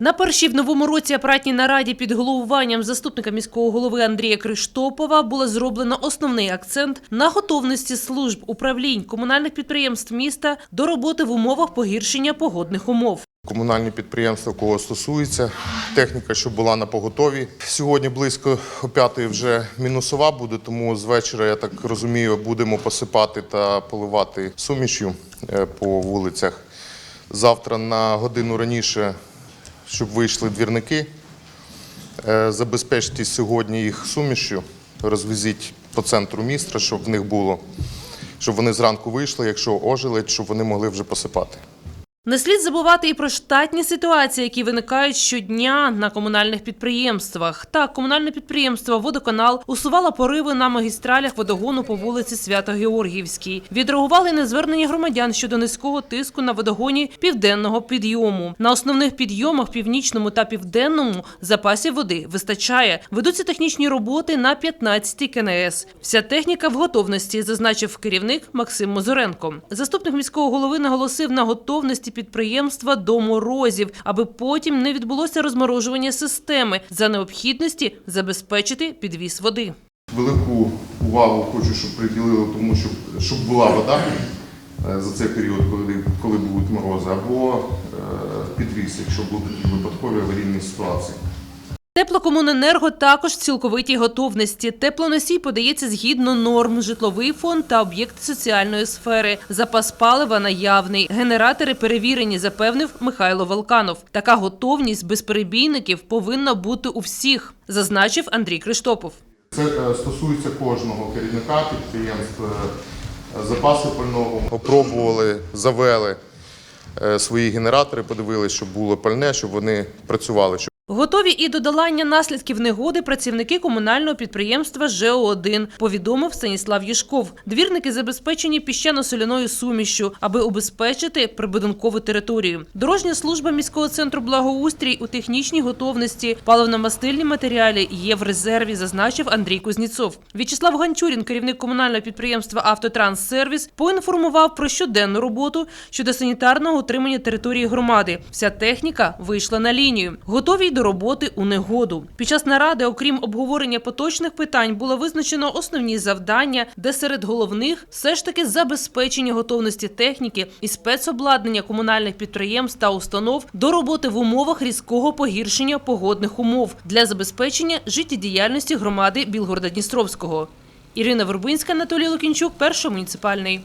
На першій в новому році апаратній нараді під головуванням заступника міського голови Андрія Криштопова було зроблено основний акцент на готовності служб управлінь комунальних підприємств міста до роботи в умовах погіршення погодних умов. Комунальні підприємства, кого стосується, техніка, що була на поготові. Сьогодні близько п'ятої вже мінусова буде, тому з вечора, я так розумію, будемо посипати та поливати сумішю е, по вулицях. Завтра на годину раніше, щоб вийшли двірники. Е, Забезпечте сьогодні їх сумішю, розвезіть по центру міста, щоб в них було, щоб вони зранку вийшли, якщо ожили, щоб вони могли вже посипати. Не слід забувати і про штатні ситуації, які виникають щодня на комунальних підприємствах. Так, комунальне підприємство Водоканал усувало пориви на магістралях водогону по вулиці Свято-Георгіївській. Відреагували на громадян щодо низького тиску на водогоні південного підйому. На основних підйомах північному та південному запасів води вистачає. Ведуться технічні роботи на 15 КНС. Вся техніка в готовності, зазначив керівник Максим Мозоренко. Заступник міського голови наголосив на готовності підприємства до морозів, аби потім не відбулося розморожування системи за необхідності забезпечити підвіз води. Велику увагу хочу, щоб приділили тому, щоб, щоб була вода е, за цей період, коли, коли будуть морози, або е, підвіз, якщо будуть випадкові аварійні ситуації. Теплокомуненерго також в цілковитій готовності. Теплоносій подається згідно норм, житловий фонд та об'єкти соціальної сфери. Запас палива наявний. Генератори перевірені, запевнив Михайло Волканов. Така готовність безперебійників повинна бути у всіх, зазначив Андрій Криштопов. Це е, стосується кожного керівника підприємств. Е, Запаси пального опробували, завели е, свої генератори, подивилися, щоб було пальне, щоб вони працювали. Готові і до долання наслідків негоди працівники комунального підприємства ЖО-1, повідомив Станіслав Єшков. Двірники забезпечені піщано-соляною сумішю, аби убезпечити прибудинкову територію. Дорожня служба міського центру благоустрій у технічній готовності. Паливно-мастильні матеріали є в резерві, зазначив Андрій Кузніцов. В'ячеслав Ганчурін, керівник комунального підприємства Автотранссервіс, поінформував про щоденну роботу щодо санітарного утримання території громади. Вся техніка вийшла на лінію. Готові до роботи у негоду. Під час наради, окрім обговорення поточних питань, було визначено основні завдання, де серед головних все ж таки забезпечення готовності техніки і спецобладнання комунальних підприємств та установ до роботи в умовах різкого погіршення погодних умов для забезпечення життєдіяльності громади Білгорода Дністровського. Ірина Вербинська, Анатолій Лукінчук, перший муніципальний.